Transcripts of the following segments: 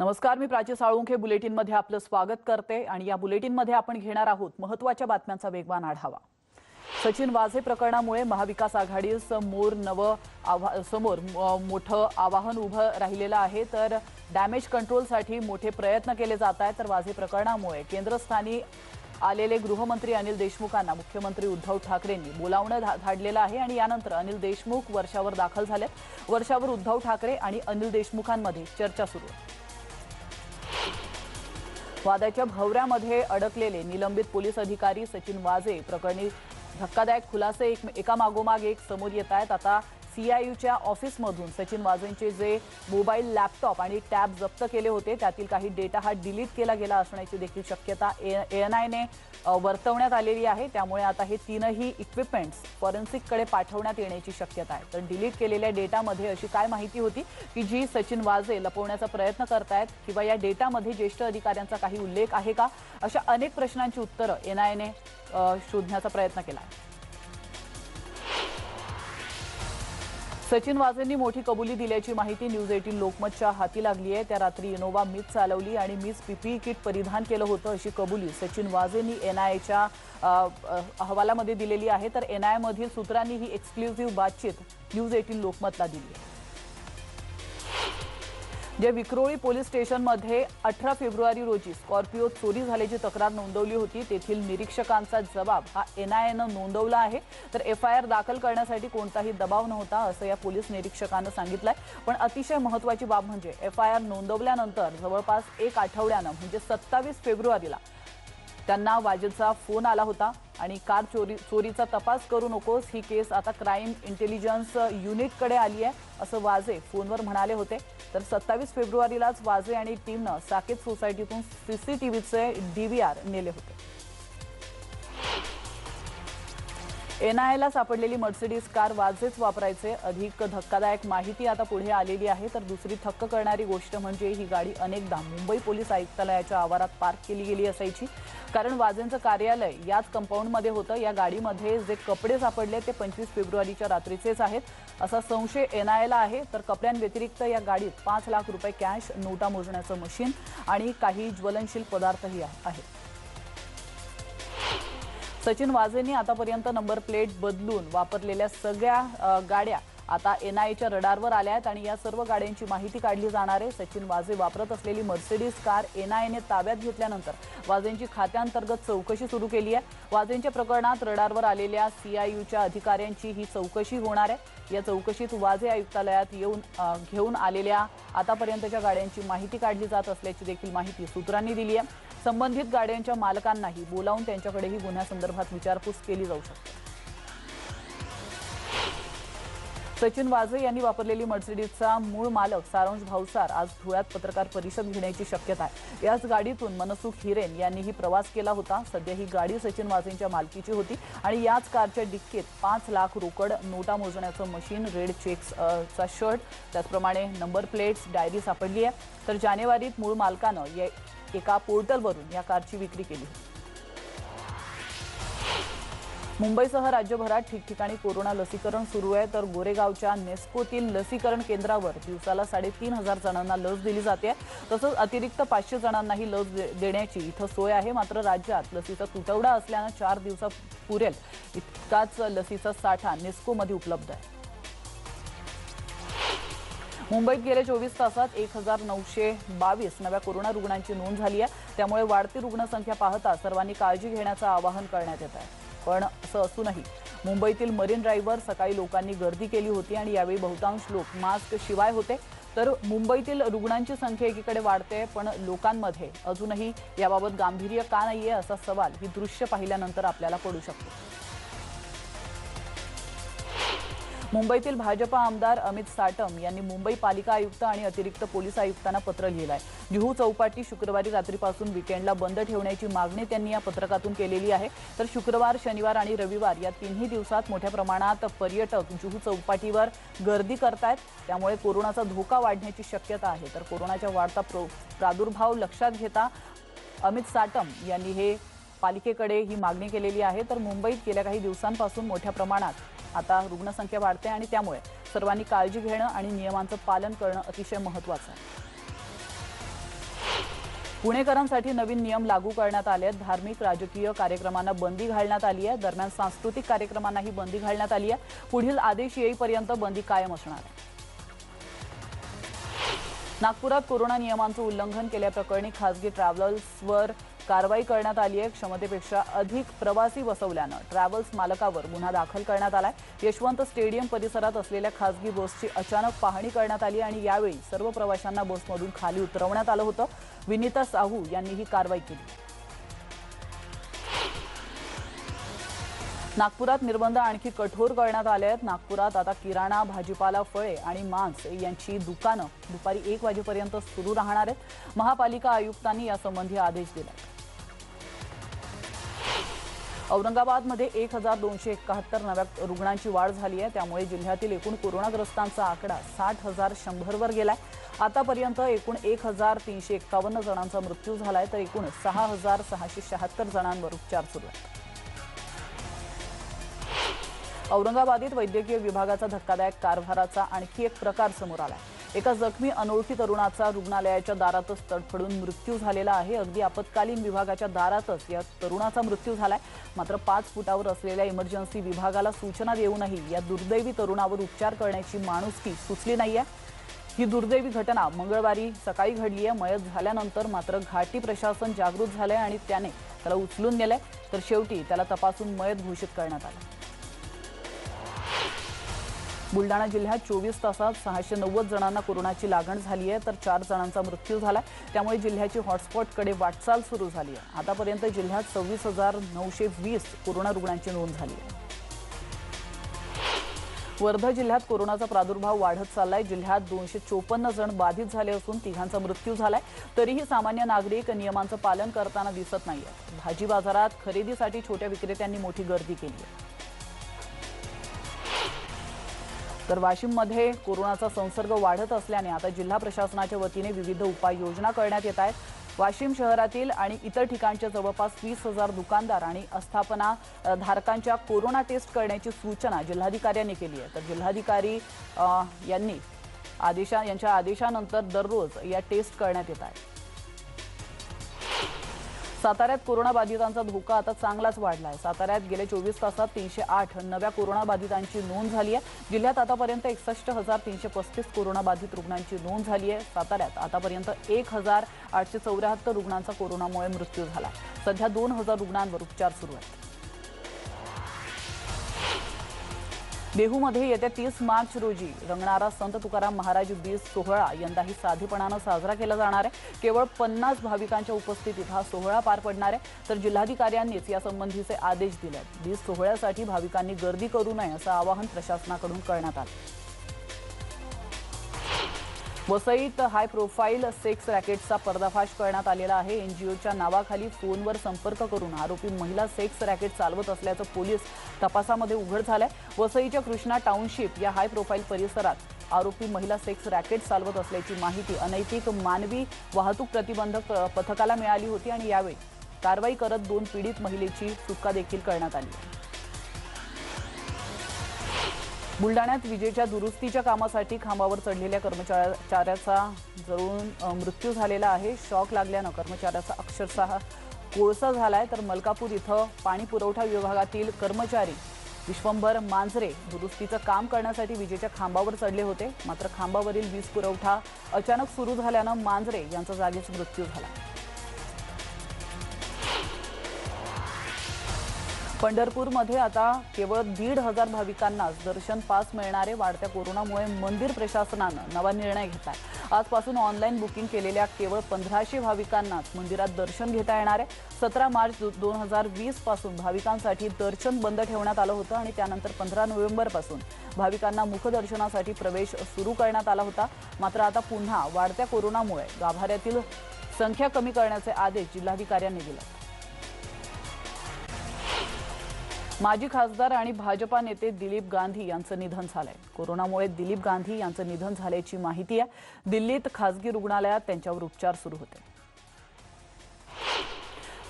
नमस्कार मी प्राची साळुंखे. बुलेटिनमध्ये आपलं स्वागत करते आणि या बुलेटिनमध्ये आपण घेणार आहोत महत्त्वाच्या बातम्यांचा वेगवान आढावा. सचिन वाझे प्रकरणामुळे महाविकास आघाडी समोर नवं आव्हा समोर मोठं आवाहन उभं राहिलेलं आहे. तर डॅमेज कंट्रोलसाठी मोठे प्रयत्न केले जात आहेत. तर वाझे प्रकरणामुळे केंद्रस्थानी आलेले गृहमंत्री अनिल देशमुखांना मुख्यमंत्री उद्धव ठाकरेंनी बोलावणं धा- धाडलेलं आहे आणि यानंतर अनिल देशमुख वर्षावर दाखल झालेत. वर्षावर उद्धव ठाकरे आणि अनिल देशमुखांमध्ये चर्चा सुरू आहे. वादाच्या भवऱ्यामध्ये अडकलेले निलंबित पोलीस अधिकारी सचिन वाजे प्रकरणी धक्कादायक खुलासे एक एका मागोमाग एक समोर येत आहेत. आता सीआययूच्या ऑफिसमधून सचिन वाझेंचे जे मोबाईल लॅपटॉप आणि टॅब जप्त केले होते त्यातील काही डेटा हा डिलीट केला गेला असण्याची देखील शक्यता एएनआयने वर्तवण्यात आलेली आहे. त्यामुळे आता हे तीनही इक्विपमेंट्स फॉरेन्सिककडे पाठवण्यात येण्याची शक्यता आहे. तर डिलीट केलेल्या डेटामध्ये अशी काय माहिती होती की जी सचिन वाझे लपवण्याचा प्रयत्न करतायत किंवा या डेटामध्ये ज्येष्ठ अधिकाऱ्यांचा काही उल्लेख आहे का? अशा अनेक प्रश्नांची उत्तरं एनआयने शोधण्याचा प्रयत्न केला आहे. सचिन वाझेंनी मोठी कबुली दिल्याची माहिती न्यूज एटीन लोकमतच्या हाती लागली आहे. त्या रात्री इनोवा मीच चालवली आणि मीच पीपीई किट परिधान केलं होतं अशी कबुली सचिन वाझेंनी एनआयएच्या अहवालामध्ये दिलेली आहे. तर एनआयएमधील सूत्रांनी ही एक्सक्लुझिव्ह बातचीत न्यूज एटीन लोकमतला दिली आहे. जे विक्रोळी पोलीस स्टेशनमध्ये अठरा फेब्रुवारी रोजी स्कॉर्पिओ चोरी झाल्याची तक्रार नोंदवली होती तेथील निरीक्षकांचा जबाब हा एनआयएनं नोंदवला आहे. तर एफ आय आर दाखल करण्यासाठी कोणताही दबाव नव्हता असं या पोलीस निरीक्षकानं सांगितलंय. पण अतिशय महत्वाची बाब म्हणजे एफ आय आर नोंदवल्यानंतर जवळपास एक आठवड्यानं म्हणजे सत्तावीस फेब्रुवारीला त्यांना वाजेचा फोन आला होता आणि कार चोरी चोरीचा तपास करू नकोस ही केस आता क्राईम इंटेलिजन्स युनिटकडे आली आहे असं वाजे फोनवर म्हणाले होते. तर सत्तावीस फेब्रुवारीलाच वाजे आणि टीमनं साकेत सोसायटीतून सीसीटीव्हीचे डीव्हीआर नेले होते. एनआयला सापडलेली मर्सिडीज कार वाजेच वापरायचे. अधिक धक्कादायक माहिती आता पुढे आलेली आहे. तर दुसरी थक्क करणारी गोष्ट म्हणजे ही गाडी अनेकदा मुंबई पोलीस आयुक्तालयाच्या आवारात पार्क केली गेली असायची. कारण वाजेंचं कार्यालय याच कंपाऊंडमध्ये होतं. या गाडीमध्ये जे कपडे सापडले ते पंचवीस फेब्रुवारीच्या रात्रीचेच आहेत. असा संशय एनआयला आहे. तर कपड्यांव्यतिरिक्त या गाडीत पाच लाख रुपये कॅश नोटा मोजण्याचं मशीन आणि काही ज्वलनशील पदार्थही आहेत सचिन वाझेंनी आतापर्यंत नंबर प्लेट बदलून वापरलेल्या सगळ्या गाड्या आता एनआयच्या रडारवर आल्या आहेत आणि या सर्व गाड्यांची माहिती काढली जाणार आहे. सचिन वाजे वापरत असलेली मर्सिडीज कार एनआयने ताब्यात घेतल्यानंतर वाजेंची खात्यांतर्गत चौकशी सुरू केली आहे. वाजेंच्या प्रकरणात रडारवर आलेल्या सीआययूच्या अधिकाऱ्यांची ही चौकशी होणार आहे. या चौकशीत वाजे आयुक्तालयात येऊन घेऊन आलेल्या आतापर्यंतच्या गाड्यांची माहिती काढली जात असल्याची देखील माहिती सूत्रांनी दिली आहे. संबंधित गाड्यांच्या मालकांनाही बोलावून त्यांच्याकडेही गुन्ह्यासंदर्भात विचारपूस केली जाऊ शकते. सचिन वाझे यांनी वापरलेली मर्सिडीजचा मूळ मालक सारांश भावसार आज धुळ्यात पत्रकार परिषद घेण्याची शक्यता आहे. याच गाडीतून मनसुख हिरेन यांनीही प्रवास केला होता. सध्या ही गाडी सचिन वाझेंच्या मालकीची होती आणि याच कारच्या डिक्कीत पाच लाख रोकड नोटा मोजण्याचं मशीन रेड चेक्स चा शर्ट त्याचप्रमाणे नंबर प्लेट्स डायरी सापडली आहे. तर जानेवारीत मूळ मालकानं एका पोर्टलवरून या कारची विक्री केली होती. मुंबईसह राज्यभरात ठिकठिकाणी कोरोना लसीकरण सुरू आहे. तर गोरेगावच्या नेस्कोतील लसीकरण केंद्रावर दिवसाला साडेतीन हजार जणांना लस दिली जाते. तसंच अतिरिक्त पाचशे जणांनाही लस दे- देण्याची इथं सोय आहे. मात्र राज्यात लसीचा तुटवडा असल्यानं चार दिवसात पुरेल. इतकाच लसीचा साठा नेस्कोमध्ये उपलब्ध आहे. मुंबईत गेल्या चोवीस तासात एक हजार नऊशे बावीस नव्या कोरोना रुग्णांची नोंद झाली आहे. त्यामुळे वाढती रुग्णसंख्या पाहता सर्वांनी काळजी घेण्याचं आवाहन करण्यात येत आहे. पण असं असूनही मुंबईतील मरीन ड्राईव्हवर सकाळी लोकांनी गर्दी केली होती आणि यावेळी बहुतांश लोक मास्क शिवाय होते. तर मुंबईतील रुग्णांची संख्या एकीकडे वाढते पण लोकांमध्ये अजूनही याबाबत गांभीर्य का नाहीये असा सवाल ही दृश्य पाहिल्यानंतर आपल्याला पडू शकतो. मुंबईतील भाजपा आमदार अमित साटम यांनी मुंबई पालिका आयुक्त आणि अतिरिक्त पोलीस आयुक्तांना पत्र लिहिलं आहे जुहू चौपाटी शुक्रवारी रात्रीपासून विकेंडला बंद ठेवण्याची मागणी त्यांनी या पत्रकातून केलेली आहे. तर शुक्रवार शनिवार आणि रविवार या तिन्ही दिवसात मोठ्या प्रमाणात पर्यटक जुहू चौपाटीवर गर्दी करतायत. त्यामुळे कोरोनाचा धोका वाढण्याची शक्यता आहे. तर कोरोनाच्या वाढता प्रो- प्रादुर्भाव लक्षात घेता अमित साटम यांनी हे पालिकेकडे ही मागणी केलेली आहे. तर मुंबईत गेल्या काही दिवसांपासून मोठ्या प्रमाणात आता रुग्णसंख्या वाढते आणि त्यामुळे सर्वांनी काळजी घेणं आणि नियमांचं पालन करणं अतिशय महत्त्वाचं आहे. पुणेकरांसाठी नवीन नियम लागू करण्यात आले आहेत. धार्मिक राजकीय कार्यक्रमांना बंदी घालण्यात आली आहे. दरम्यान सांस्कृतिक कार्यक्रमांनाही बंदी घालण्यात आली आहे. पुढील आदेश येईपर्यंत बंदी कायम असणार आहे. नागपुरात कोरोना नियमांचं उल्लंघन केल्याप्रकरणी खासगी ट्रॅव्हल्सवर कारवाई करण्यात आली आहे. क्षमतेपेक्षा अधिक प्रवासी बसवल्यानं ट्रॅव्हल्स मालकावर गुन्हा दाखल करण्यात आलाय. यशवंत स्टेडियम परिसरात असलेल्या खासगी बसची अचानक पाहणी करण्यात आली आणि यावेळी सर्व प्रवाशांना बसमधून खाली उतरवण्यात आलं होतं. विनीता साहू यांनी ही कारवाई केली. नागपुरात निर्बंध आणखी कठोर करण्यात आले आहेत. नागपुरात आता किराणा भाजीपाला फळे आणि मांस यांची दुकानं दुपारी एक वाजेपर्यंत सुरू राहणार आहेत. महापालिका आयुक्तांनी यासंबंधी आदेश दिला औरंगाबादमध्ये एक हजार दोनशे एकाहत्तर नव्या रुग्णांची वाढ झाली आहे. त्यामुळे जिल्ह्यातील एकूण कोरोनाग्रस्तांचा आकडा साठ हजार शंभरवर गेलाय. आतापर्यंत एकूण एक हजार तीनशे एक्कावन्न जणांचा मृत्यू झालाय तर एकूण सहा हजार सहाशे शहात्तर जणांवर उपचार सुरू आहेत. औरंगाबादेत वैद्यकीय विभागाचा धक्कादायक कारभाराचा आणखी एक प्रकार समोर आला आहे एका जखमी अनोळखी तरुणाचा रुग्णालयाच्या दारातच तडफडून मृत्यू झालेला आहे. अगदी आपत्कालीन विभागाच्या दारातच या तरुणाचा मृत्यू झालाय. मात्र पाच फुटावर असलेल्या इमर्जन्सी विभागाला सूचना देऊनही या दुर्दैवी तरुणावर उपचार करण्याची माणुसकी सुचली नाहीये. ही दुर्दैवी घटना मंगळवारी सकाळी घडली आहे मयत झाल्यानंतर मात्र घाटी प्रशासन जागृत झालंय आणि त्याने त्याला उचलून नेलंय. तर शेवटी त्याला तपासून मयत घोषित करण्यात आलं. बुलडाणा जिल्ह्यात चोवीस तासात सहाशे नव्वद जणांना कोरोनाची लागण झाली आहे तर चार जणांचा मृत्यू झाला त्यामुळे जिल्ह्याची हॉटस्पॉटकडे वाटचाल सुरू झाली आहे. आतापर्यंत जिल्ह्यात सव्वीस हजार नऊशे वीस कोरोना रुग्णांची नोंद झाली आहे. वर्धा जिल्ह्यात कोरोनाचा प्रादुर्भाव वाढत चाललाय. जिल्ह्यात दोनशे चोपन्न जण बाधित झाले असून तिघांचा मृत्यू झालाय. तरीही सामान्य नागरिक नियमांचं पालन करताना दिसत नाहीये भाजी बाजारात खरेदीसाठी छोट्या विक्रेत्यांनी मोठी गर्दी केली आहे. तर वाशिममध्ये कोरोनाचा संसर्ग वाढत असल्याने आता जिल्हा प्रशासनाच्या वतीने विविध उपाययोजना करण्यात येत आहेत. वाशिम शहरातील आणि इतर ठिकाणच्या जवळपास वीस हजार दुकानदार आणि आस्थापना धारकांच्या कोरोना टेस्ट करण्याची सूचना जिल्हाधिकाऱ्यांनी केली आहे. तर जिल्हाधिकारी यांनी आदेशा यांच्या आदेशानंतर दररोज या टेस्ट करण्यात येत आहे साताऱ्यात कोरोनाबाधितांचा धोका आता चांगलाच वाढला आहे साताऱ्यात गेल्या चोवीस तासात तीनशे आठ नव्या कोरोनाबाधितांची नोंद झाली आहे जिल्ह्यात आतापर्यंत एकसष्ट हजार तीनशे पस्तीस कोरोनाबाधित रुग्णांची नोंद झाली आहे साताऱ्यात आतापर्यंत एक हजार आठशे चौऱ्याहत्तर रुग्णांचा कोरोनामुळे मृत्यू झाला सध्या दोन हजार रुग्णांवर उपचार सुरू आहेत. देहूमध्ये येत्या तीस मार्च रोजी रंगणारा संत तुकाराम महाराज बीज सोहळा यंदाही साधेपणानं साजरा केला जाणार आहे. केवळ पन्नास भाविकांच्या उपस्थितीत हा सोहळा पार पडणार आहे. तर जिल्हाधिकाऱ्यांनीच यासंबंधीचे आदेश दिले आहेत बीज सोहळ्यासाठी भाविकांनी गर्दी करू नये असं आवाहन प्रशासनाकडून करण्यात आलं. वसईत हाय प्रोफाईल सेक्स रॅकेटचा पर्दाफाश करण्यात आलेला आहे. एनजीओच्या नावाखाली फोनवर संपर्क करून आरोपी महिला सेक्स रॅकेट चालवत असल्याचं पोलीस तपासामध्ये उघड झालंय. वसईच्या कृष्णा टाउनशिप या हाय प्रोफाईल परिसरात आरोपी महिला सेक्स रॅकेट चालवत असल्याची माहिती अनैतिक मानवी वाहतूक प्रतिबंधक पथकाला मिळाली होती आणि यावेळी कारवाई करत दोन पीडित महिलेची सुटका देखील करण्यात आली. बुलडाण्यात विजेच्या दुरुस्तीच्या कामासाठी खांबावर चढलेल्या कर्मचाऱ्याचा जळून मृत्यू झालेला आहे. शॉक लागल्यानं कर्मचाऱ्याचा अक्षरशः कोळसा झालाय. तर मलकापूर इथं पाणी पुरवठा विभागातील कर्मचारी विश्वंभर मांजरे दुरुस्तीचं काम करण्यासाठी विजेच्या खांबावर चढले होते. मात्र खांबावरील वीज पुरवठा अचानक सुरू झाल्यानं मांजरे यांचा जागीच मृत्यू झाला. पंढरपूरमध्ये आता केवळ दीड हजार भाविकांनाच दर्शन पास मिळणारे वाढत्या कोरोनामुळे मंदिर प्रशासनानं नवा निर्णय घेतलाय. आजपासून ऑनलाईन बुकिंग केलेल्या केवळ पंधराशे भाविकांनाच मंदिरात दर्शन घेता येणार आहे. सतरा मार्च दोन हजार वीसपासून भाविकांसाठी दर्शन बंद ठेवण्यात आलं होतं आणि त्यानंतर पंधरा नोव्हेंबरपासून भाविकांना मुखदर्शनासाठी प्रवेश सुरू करण्यात आला होता. मात्र आता पुन्हा वाढत्या कोरोनामुळे गाभाऱ्यातील संख्या कमी करण्याचे आदेश जिल्हाधिकाऱ्यांनी दिले. माजी खासदार आणि भाजपा नेते दिलीप गांधी यांचं निधन झालंय. कोरोनामुळे दिलीप गांधी यांचं निधन झाल्याची माहिती आहे. दिल्लीत खासगी रुग्णालयात त्यांच्यावर उपचार सुरू होते.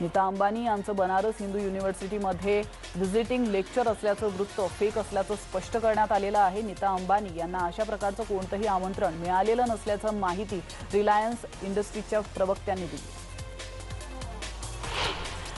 नीता अंबानी यांचं बनारस हिंदू युनिव्हर्सिटीमध्ये व्हिजिटिंग लेक्चर असल्याचं वृत्त फेक असल्याचं स्पष्ट करण्यात आलेलं आहे. नीता अंबानी यांना अशा प्रकारचं कोणतंही आमंत्रण मिळालेलं नसल्याचं माहिती रिलायन्स इंडस्ट्रीजच्या प्रवक्त्यांनी दिली.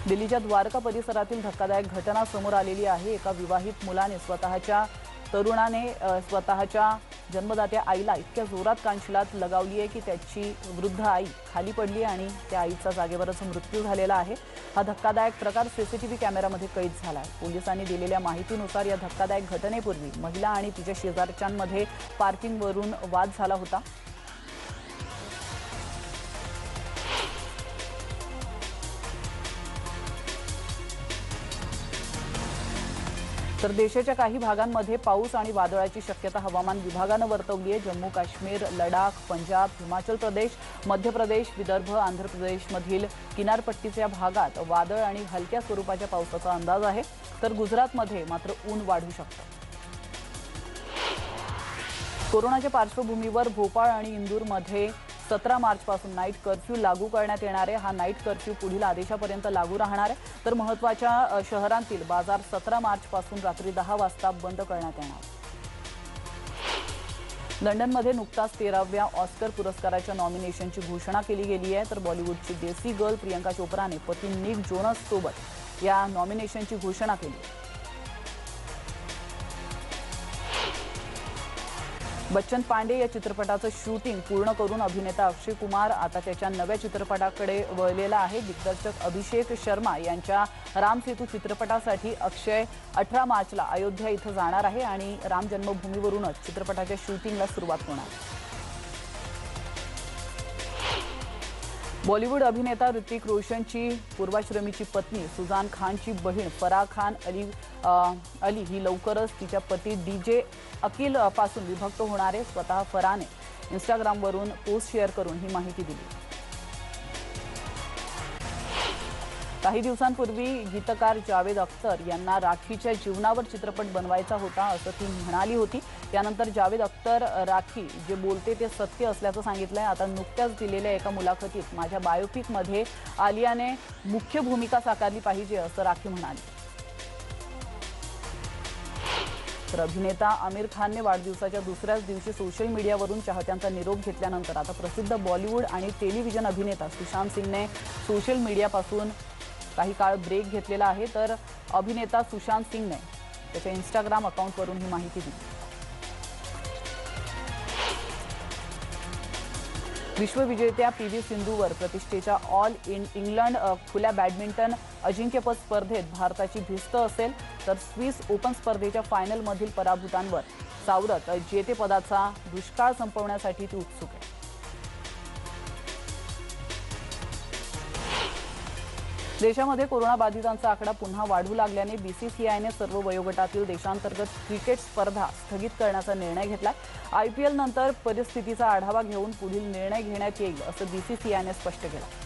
दिल्लीच्या द्वारका परिसरातील धक्कादायक घटना समोर आलेली आहे. एका विवाहित मुलाने स्वतःच्या तरुणाने स्वतःच्या जन्मदात्या आईला इतक्या जोरात कांशिलात लगावली आहे की त्याची वृद्ध आई खाली पडली आणि त्या आईचा जागेवरच मृत्यू झालेला आहे. हा धक्कादायक प्रकार सीसीटीव्ही कॅमेऱ्यामध्ये कैद झाला आहे. पोलिसांनी दिलेल्या माहितीनुसार या धक्कादायक घटनेपूर्वी महिला आणि तिच्या शेजारच्यांमध्ये पार्किंगवरून वाद झाला होता. तर देशाच्या काही भागांमध्ये पाऊस आणि वादळाची शक्यता हवामान विभागानं वर्तवली आहे. जम्मू काश्मीर लडाख पंजाब हिमाचल प्रदेश मध्य प्रदेश विदर्भ आंध्र प्रदेशमधील किनारपट्टीच्या भागात वादळ आणि हलक्या स्वरूपाच्या पावसाचा अंदाज आहे. तर गुजरातमध्ये मात्र ऊन वाढू शकतं. कोरोनाच्या पार्श्वभूमीवर भोपाळ आणि इंदूरमध्ये सतरा मार्चपासून नाईट कर्फ्यू लागू करण्यात येणार आहे. हा नाईट कर्फ्यू पुढील आदेशापर्यंत लागू राहणार आहे. तर महत्त्वाच्या शहरांतील बाजार सतरा मार्चपासून रात्री दहा वाजता बंद करण्यात येणार. लंडनमध्ये नुकताच तेराव्या ऑस्कर पुरस्काराच्या नॉमिनेशनची घोषणा केली गेली आहे. तर बॉलिवूडची देसी गर्ल प्रियंका चोप्राने पती निक जोनस सोबत या नॉमिनेशनची घोषणा केली. बच्चन पांडे या चित्रपटाचं शूटिंग पूर्ण करून अभिनेता अक्षय कुमार आता त्याच्या नव्या चित्रपटाकडे वळलेला आहे. दिग्दर्शक अभिषेक शर्मा यांच्या रामसेतू चित्रपटासाठी अक्षय अठरा मार्चला अयोध्या इथं जाणार आहे आणि राम जन्मभूमीवरूनच चित्रपटाच्या शूटिंगला सुरुवात होणार. बॉलिवूड अभिनेता ऋतिक रोशनची पूर्वाश्रमीची पत्नी सुजान खानची बहीण फराह खान अली आ, अली ही लवकरच तिच्या पती डी जे अकिलपासून विभक्त होणारे स्वतः फराने इंस्टाग्रामवरून पोस्ट शेअर करून ही माहिती दिली. काही दिवसांपूर्वी गीतकार जावेद अख्तर यांना राखीच्या जीवनावर चित्रपट बनवायचा होता असं ती म्हणाली होती. त्यानंतर जावेद अख्तर राखी जे बोलते ते सत्य असल्याचं सांगितलं आहे आता नुकत्याच दिलेल्या एका मुलाखतीत माझ्या बायोपिकमध्ये आलियाने मुख्य भूमिका साकारली पाहिजे असं राखी म्हणाली. तर अभिनेता आमिर खानने वाढदिवसाच्या दुसऱ्याच दिवशी सोशल मीडियावरून चाहत्यांचा निरोप घेतल्यानंतर आता प्रसिद्ध बॉलिवूड आणि टेलिव्हिजन अभिनेता सुशांत सिंगने सोशल मीडियापासून काही काळ ब्रेक घेतलेला आहे तर अभिनेता सुशांत सिंगने त्याच्या इंस्टाग्राम अकाउंटवरून ही माहिती दिली. विश्वविजेत्या पी व्ही सिंधूवर प्रतिष्ठेच्या ऑल इन इंग्लंड खुल्या बॅडमिंटन अजिंक्यपद स्पर्धेत भारताची भिस्त असेल तर स्विस ओपन स्पर्धेच्या फायनलमधील पराभूतांवर सावरत जेतेपदाचा दुष्काळ संपवण्यासाठी ती उत्सुक आहे. देशामध्ये कोरोनाबाधितांचा आकडा पुन्हा वाढू लागल्याने बीसीसीआयने सर्व वयोगटातील देशांतर्गत क्रिकेट स्पर्धा स्थगित करण्याचा निर्णय घेतला. आयपीएल नंतर परिस्थितीचा आढावा घेऊन पुढील निर्णय घेण्यात येईल असं बीसीसीआयने स्पष्ट केलं.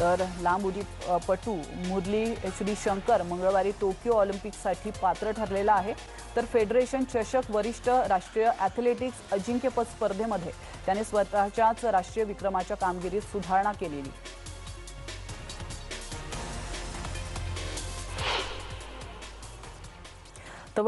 तर लांब उडी पटू मुरली एच डी शंकर मंगळवारी टोकियो ऑलिम्पिकसाठी पात्र ठरलेला आहे. तर फेडरेशन चषक वरिष्ठ राष्ट्रीय ॲथलेटिक्स अजिंक्यपद स्पर्धेमध्ये त्याने स्वतःच्याच राष्ट्रीय विक्रमाच्या कामगिरीत सुधारणा केलेली. तर